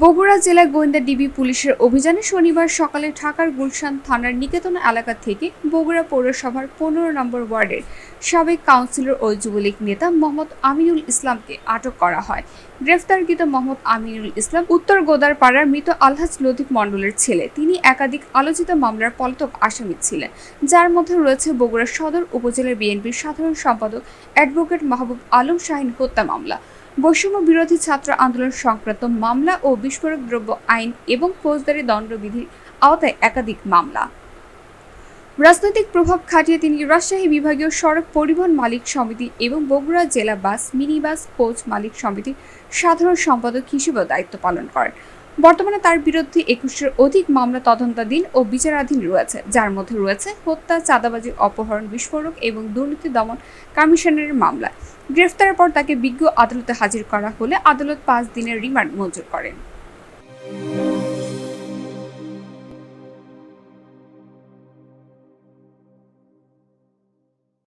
বগুড়া জেলা গোয়েন্দা ডিবি পুলিশের অভিযানে শনিবার সকালে ঢাকার গুলশান থানার নিকেতন এলাকা থেকে বগুড়া পৌরসভার পনেরো নম্বর ওয়ার্ডের সাবেক কাউন্সিলর ও যুবলীগ নেতা মোহাম্মদ আমিনুল ইসলামকে আটক করা হয়। গ্রেফতারকৃত মোহাম্মদ আমিনুল ইসলাম উত্তর গোদারপাড়ার মৃত আলহাজ লতিফ মণ্ডলের ছেলে। তিনি একাধিক আলোচিত মামলার পলাতক আসামি ছিলেন। যার মধ্যে রয়েছে বগুড়া সদর উপজেলার বিএনপির সাধারণ সম্পাদক অ্যাডভোকেট মাহবুব আলম শাহিন হত্যা মামলা। বৈষম্য বিরোধী ছাত্র আন্দোলন সংক্রান্ত মামলা ও বিস্ফোরক দ্রব্য আইন এবং ফৌজদারি দণ্ডবিধির আওতায় একাধিক মামলা। রাজনৈতিক প্রভাব খাটিয়ে তিনি রাজশাহী বিভাগীয় সড়ক পরিবহন মালিক সমিতি এবং বগুড়া জেলা বাস মিনিবাস কোচ মালিক সমিতির সাধারণ সম্পাদক হিসেবেও দায়িত্ব পালন করেন। বর্তমানে তার বিরুদ্ধে একুশের অধিক মামলা তদন্তাধীন ও বিচারাধীন রয়েছে, যার মধ্যে রয়েছে হত্যা, চাঁদাবাজি, অপহরণ, বিস্ফোরক এবং দুর্নীতি দমন কমিশনের মামলা। গ্রেফতারের পর তাকে বিজ্ঞ আদালতে হাজির করা হলে আদালত পাঁচ দিনের রিমান্ড মঞ্জুর করেন।